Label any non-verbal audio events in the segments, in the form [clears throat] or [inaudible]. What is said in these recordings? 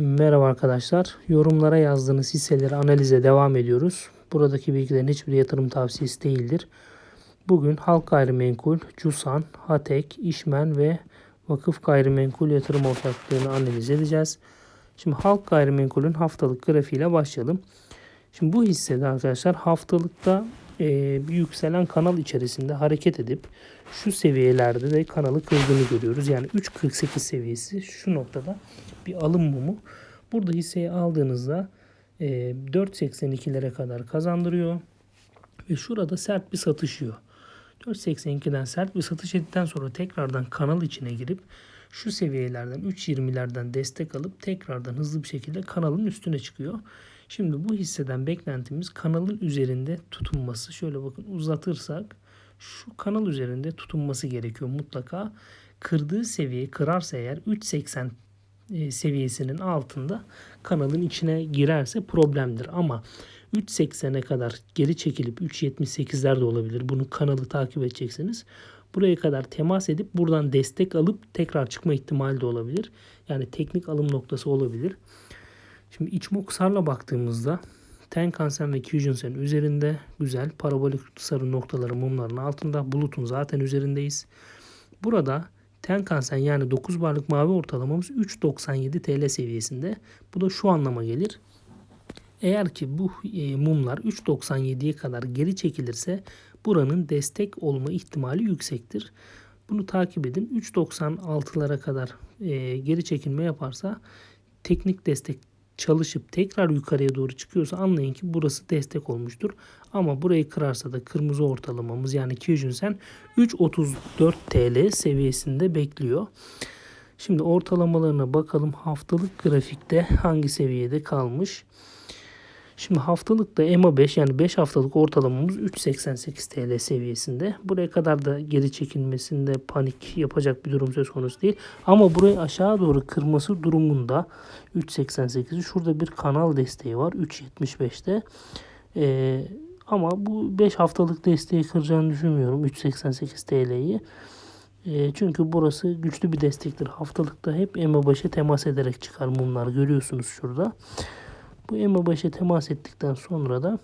Merhaba arkadaşlar. Yorumlara yazdığınız hisseleri analize devam ediyoruz. Buradaki bilgilerin hiçbir yatırım tavsiyesi değildir. Bugün Halk Gayrimenkul, Cusan, Hatek, İşmen ve Vakıf Gayrimenkul yatırım ortaklığını analiz edeceğiz. Şimdi Halk Gayrimenkul'ün haftalık grafiğiyle başlayalım. Şimdi bu hissede arkadaşlar haftalıkta bir yükselen kanal içerisinde hareket edip şu seviyelerde de kanalı kırdığını görüyoruz. Yani 3.48 seviyesi şu noktada bir alım mumu. Burada hisseyi aldığınızda e, 4.82'lere kadar kazandırıyor. Ve şurada sert bir satış yiyor. 4.82'den sert bir satış ettikten sonra tekrardan kanal içine girip şu seviyelerden 3.20'lerden destek alıp tekrardan hızlı bir şekilde kanalın üstüne çıkıyor. Şimdi bu hisseden beklentimiz kanalın üzerinde tutunması. Şöyle bakın uzatırsak şu kanal üzerinde tutunması gerekiyor mutlaka. Kırdığı seviye kırarsa eğer 3.80 e, seviyesinin altında kanalın içine girerse problemdir. Ama 3.80'e kadar geri çekilip 3.78'ler de olabilir. Bunu kanalı takip edeceksiniz. Buraya kadar temas edip buradan destek alıp tekrar çıkma ihtimali de olabilir. Yani teknik alım noktası olabilir. Şimdi Ichimokusar'la baktığımızda Tenkan-sen ve Kyujin-sen üzerinde güzel parabolik sarı noktaları mumların altında. Bulutun zaten üzerindeyiz. Burada Tenkan-sen yani 9 barlık mavi ortalamamız 3.97 TL seviyesinde. Bu da şu anlama gelir. Eğer ki bu e, mumlar 3.97'ye kadar geri çekilirse buranın destek olma ihtimali yüksektir. Bunu takip edin. 3.96'lara kadar e, geri çekilme yaparsa teknik destek çalışıp tekrar yukarıya doğru çıkıyorsa anlayın ki burası destek olmuştur. Ama burayı kırarsa da kırmızı ortalamamız yani Kyujinsen 3.34 TL seviyesinde bekliyor. Şimdi ortalamalarına bakalım haftalık grafikte hangi seviyede kalmış. Şimdi haftalıkta EMA 5 yani 5 haftalık ortalamamız 3.88 TL seviyesinde. Buraya kadar da geri çekilmesinde panik yapacak bir durum söz konusu değil. Ama burayı aşağı doğru kırması durumunda 3.88'i şurada bir kanal desteği var 3.75'te. Ee, ama bu 5 haftalık desteği kıracağını düşünmüyorum 3.88 TL'yi. E, çünkü burası güçlü bir destektir. Haftalıkta hep EMA başa temas ederek çıkar mumlar görüyorsunuz şurada. Bu EMA başa temas ettikten sonra da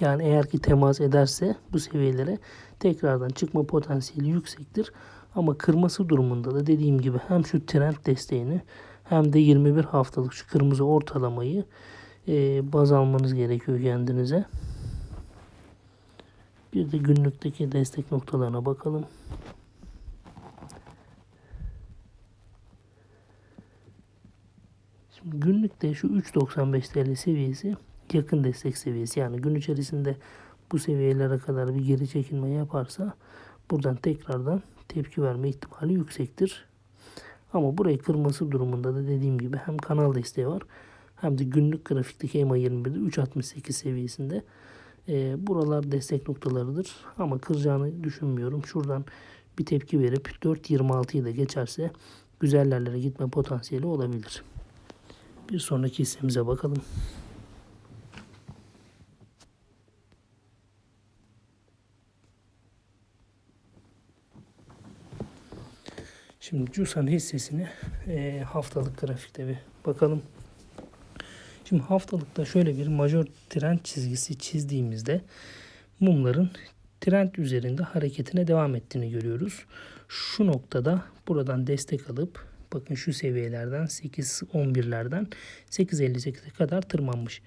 yani eğer ki temas ederse bu seviyelere tekrardan çıkma potansiyeli yüksektir. Ama kırması durumunda da dediğim gibi hem şu trend desteğini hem de 21 haftalık şu kırmızı ortalamayı e, baz almanız gerekiyor kendinize. Bir de günlükteki destek noktalarına bakalım. Şimdi günlükte şu 3.95 TL seviyesi yakın destek seviyesi. Yani gün içerisinde bu seviyelere kadar bir geri çekilme yaparsa buradan tekrardan tepki verme ihtimali yüksektir. Ama burayı kırması durumunda da dediğim gibi hem kanal desteği var hem de günlük grafikteki EMA 21'de 3.68 seviyesinde. E, buralar destek noktalarıdır ama kıracağını düşünmüyorum. Şuradan bir tepki verip 4.26'yı da geçerse güzellerlere gitme potansiyeli olabilir. Bir sonraki hissemize bakalım. Şimdi Cusan hissesini e, haftalık grafikte bir bakalım. Şimdi haftalıkta şöyle bir majör trend çizgisi çizdiğimizde mumların trend üzerinde hareketine devam ettiğini görüyoruz. Şu noktada buradan destek alıp bakın şu seviyelerden 8-11'lerden 8.58'e kadar tırmanmış.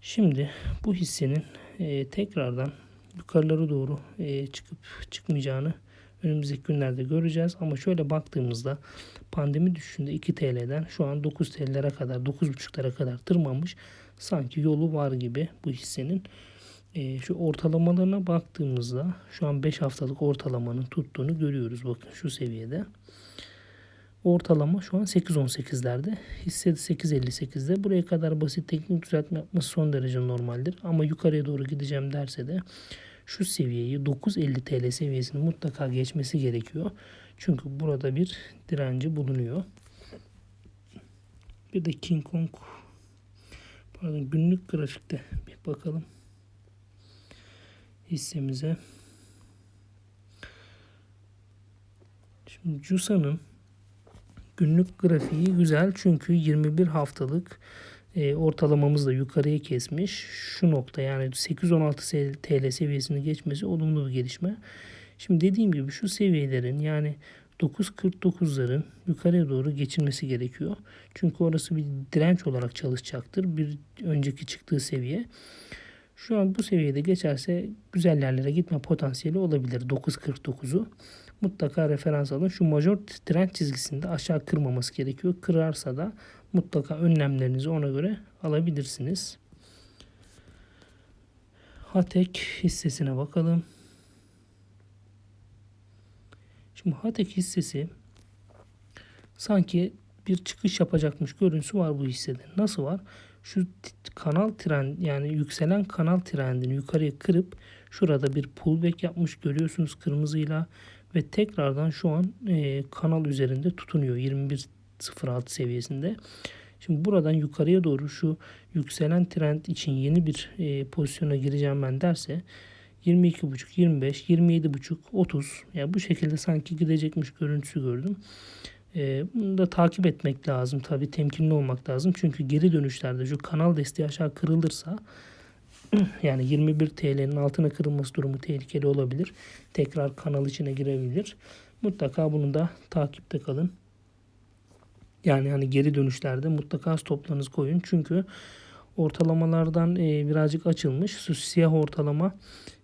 Şimdi bu hissenin e, tekrardan yukarılara doğru e, çıkıp çıkmayacağını önümüzdeki günlerde göreceğiz. Ama şöyle baktığımızda pandemi düşüşünde 2 TL'den şu an 9 TL'lere kadar 9.5'lara kadar tırmanmış. Sanki yolu var gibi bu hissenin. E, şu ortalamalarına baktığımızda şu an 5 haftalık ortalamanın tuttuğunu görüyoruz. Bakın şu seviyede. Ortalama şu an 8.18'lerde. Hissedi 8.58'de. Buraya kadar basit teknik düzeltme yapması son derece normaldir. Ama yukarıya doğru gideceğim derse de şu seviyeyi 9.50 TL seviyesini mutlaka geçmesi gerekiyor. Çünkü burada bir direnci bulunuyor. Bir de King Kong pardon günlük grafikte bir bakalım hissemize. Şimdi Cusa'nın Günlük grafiği güzel çünkü 21 haftalık e, ortalamamız da yukarıya kesmiş. Şu nokta yani 816 TL seviyesini geçmesi olumlu bir gelişme. Şimdi dediğim gibi şu seviyelerin yani 9.49'ların yukarıya doğru geçilmesi gerekiyor. Çünkü orası bir direnç olarak çalışacaktır. Bir önceki çıktığı seviye. Şu an bu seviyede geçerse güzel yerlere gitme potansiyeli olabilir 9.49'u. Mutlaka referans alın. Şu major trend çizgisinde aşağı kırmaması gerekiyor. Kırarsa da mutlaka önlemlerinizi ona göre alabilirsiniz. Hatek hissesine bakalım. Şimdi Hatek hissesi sanki bir çıkış yapacakmış görüntüsü var bu hissede. Nasıl var? Şu kanal trend yani yükselen kanal trendini yukarıya kırıp şurada bir pullback yapmış görüyorsunuz kırmızıyla ve tekrardan şu an e, kanal üzerinde tutunuyor 21.06 seviyesinde. Şimdi buradan yukarıya doğru şu yükselen trend için yeni bir e, pozisyona gireceğim ben derse 22.5, 25, 27.5, 30 ya yani bu şekilde sanki gidecekmiş görüntüsü gördüm. E, bunu da takip etmek lazım tabii temkinli olmak lazım. Çünkü geri dönüşlerde şu kanal desteği aşağı kırılırsa [clears throat] yani 21 TL'nin altına kırılması durumu tehlikeli olabilir. Tekrar kanal içine girebilir. Mutlaka bunu da takipte kalın. Yani hani geri dönüşlerde mutlaka stoplarınızı koyun. Çünkü ortalamalardan e, birazcık açılmış. Şu siyah ortalama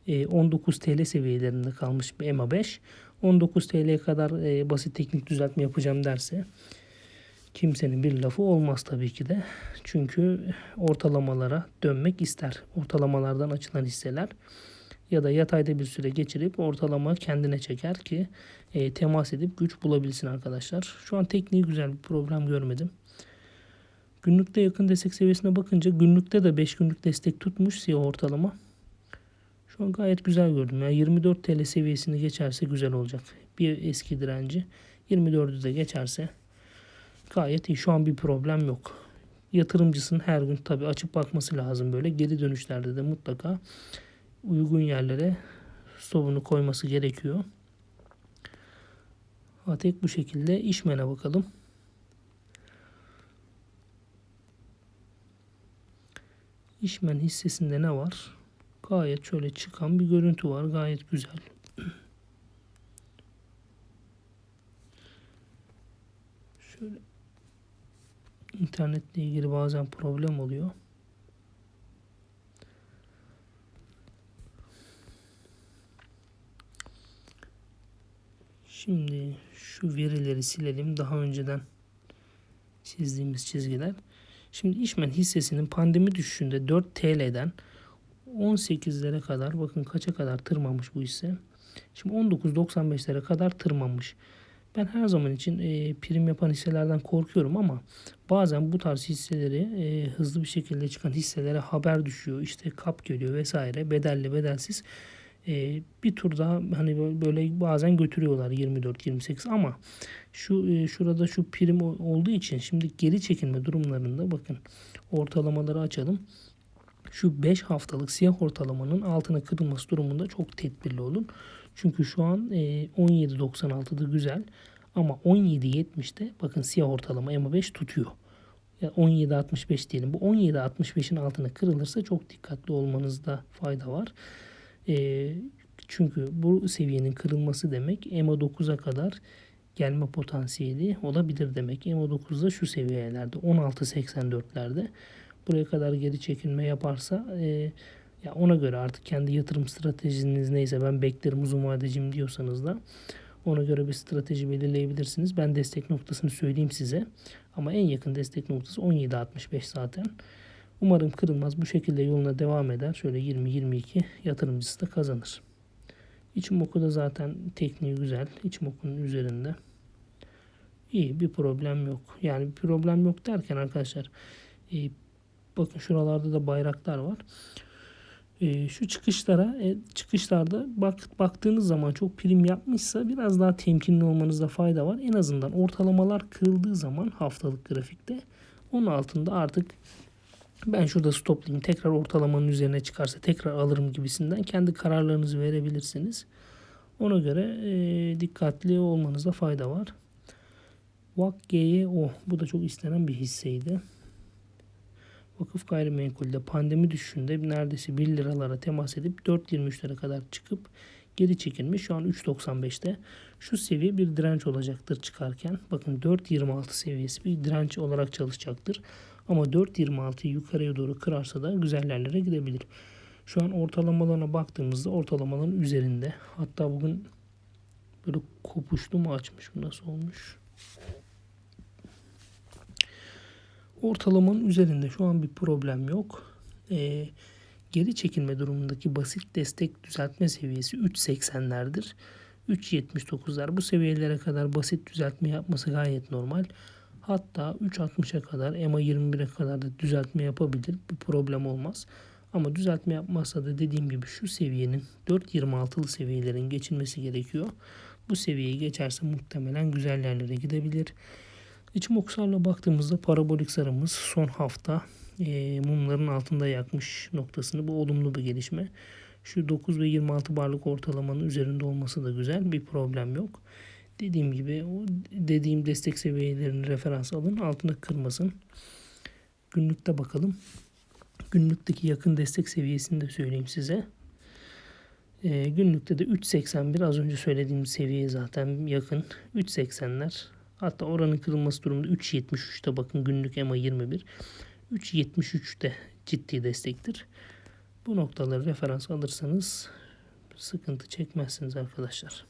e, 19 TL seviyelerinde kalmış bir EMA 5. 19 TL'ye kadar e, basit teknik düzeltme yapacağım derse kimsenin bir lafı olmaz tabii ki de. Çünkü ortalamalara dönmek ister. Ortalamalardan açılan hisseler ya da yatayda bir süre geçirip ortalama kendine çeker ki e, temas edip güç bulabilsin arkadaşlar. Şu an tekniği güzel bir problem görmedim. Günlükte yakın destek seviyesine bakınca günlükte de 5 günlük destek tutmuş siyah ortalama. Şu an gayet güzel gördüm. Yani 24 TL seviyesini geçerse güzel olacak. Bir eski direnci 24'ü de geçerse gayet iyi. Şu an bir problem yok. Yatırımcısının her gün tabi açıp bakması lazım böyle. Geri dönüşlerde de mutlaka uygun yerlere stopunu koyması gerekiyor. Atek bu şekilde işmene bakalım. İşmen hissesinde ne var? Gayet şöyle çıkan bir görüntü var. Gayet güzel. Şöyle internetle ilgili bazen problem oluyor. Şimdi şu verileri silelim. Daha önceden çizdiğimiz çizgiler. Şimdi işmen hissesinin pandemi düşüşünde 4 TL'den 18'lere kadar bakın kaça kadar tırmanmış bu hisse. Şimdi 19.95'lere kadar tırmanmış. Ben her zaman için e, prim yapan hisselerden korkuyorum ama bazen bu tarz hisseleri e, hızlı bir şekilde çıkan hisselere haber düşüyor. İşte kap geliyor vesaire bedelli bedelsiz. E, bir tur daha hani böyle bazen götürüyorlar 24-28 ama şu e, şurada şu prim olduğu için şimdi geri çekilme durumlarında bakın ortalamaları açalım şu 5 haftalık siyah ortalamanın altına kırılması durumunda çok tedbirli olun. Çünkü şu an e, 17.96'da güzel ama 17.70'te bakın siyah ortalama EMA5 tutuyor. Ya 17.65 diyelim. Bu 17.65'in altına kırılırsa çok dikkatli olmanızda fayda var. E, çünkü bu seviyenin kırılması demek EMA 9'a kadar gelme potansiyeli olabilir demek. EMA 9'da şu seviyelerde 16.84'lerde buraya kadar geri çekilme yaparsa e, ya ona göre artık kendi yatırım stratejiniz neyse ben beklerim uzun vadeciyim diyorsanız da ona göre bir strateji belirleyebilirsiniz. Ben destek noktasını söyleyeyim size. Ama en yakın destek noktası 17.65 zaten. Umarım kırılmaz. Bu şekilde yoluna devam eder. Şöyle 20-22 yatırımcısı da kazanır. İçim da zaten tekniği güzel. İçim okunun üzerinde. İyi bir problem yok. Yani bir problem yok derken arkadaşlar e, Bakın şuralarda da bayraklar var. E, şu çıkışlara e, çıkışlarda bak baktığınız zaman çok prim yapmışsa biraz daha temkinli olmanızda fayda var. En azından ortalamalar kırıldığı zaman haftalık grafikte onun altında artık ben şurada stoplayayım tekrar ortalamanın üzerine çıkarsa tekrar alırım gibisinden kendi kararlarınızı verebilirsiniz. Ona göre e, dikkatli olmanızda fayda var. VAK GYO bu da çok istenen bir hisseydi. Vakıf gayrimenkulde pandemi düşüşünde neredeyse 1 liralara temas edip 4.23'lere kadar çıkıp geri çekilmiş. Şu an 3.95'te. Şu seviye bir direnç olacaktır çıkarken. Bakın 4.26 seviyesi bir direnç olarak çalışacaktır. Ama 4.26'yı yukarıya doğru kırarsa da güzel yerlere gidebilir. Şu an ortalamalarına baktığımızda ortalamaların üzerinde. Hatta bugün böyle kopuşlu mu açmış? Bu nasıl olmuş? Ortalamanın üzerinde şu an bir problem yok. Ee, geri çekilme durumundaki basit destek düzeltme seviyesi 3.80'lerdir. 3.79'lar bu seviyelere kadar basit düzeltme yapması gayet normal. Hatta 3.60'a kadar EMA 21'e kadar da düzeltme yapabilir. Bir problem olmaz. Ama düzeltme yapmazsa da dediğim gibi şu seviyenin 4.26'lı seviyelerin geçilmesi gerekiyor. Bu seviyeyi geçerse muhtemelen güzel yerlere gidebilir. İçim oksarla baktığımızda parabolik sarımız son hafta e, mumların altında yakmış noktasını. Bu olumlu bir gelişme. Şu 9 ve 26 barlık ortalamanın üzerinde olması da güzel. Bir problem yok. Dediğim gibi o dediğim destek seviyelerini referans alın. Altında kırmasın. Günlükte bakalım. Günlükteki yakın destek seviyesini de söyleyeyim size. E, günlükte de 3.81 az önce söylediğim seviyeye zaten yakın. 3.80'ler Hatta oranın kırılması durumunda 3.73'te bakın günlük EMA 21. 3.73'te ciddi destektir. Bu noktaları referans alırsanız sıkıntı çekmezsiniz arkadaşlar.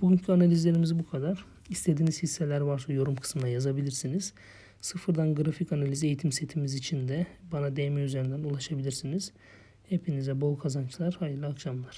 Bugünkü analizlerimiz bu kadar. İstediğiniz hisseler varsa yorum kısmına yazabilirsiniz. Sıfırdan grafik analiz eğitim setimiz için de bana DM üzerinden ulaşabilirsiniz. Hepinize bol kazançlar, hayırlı akşamlar.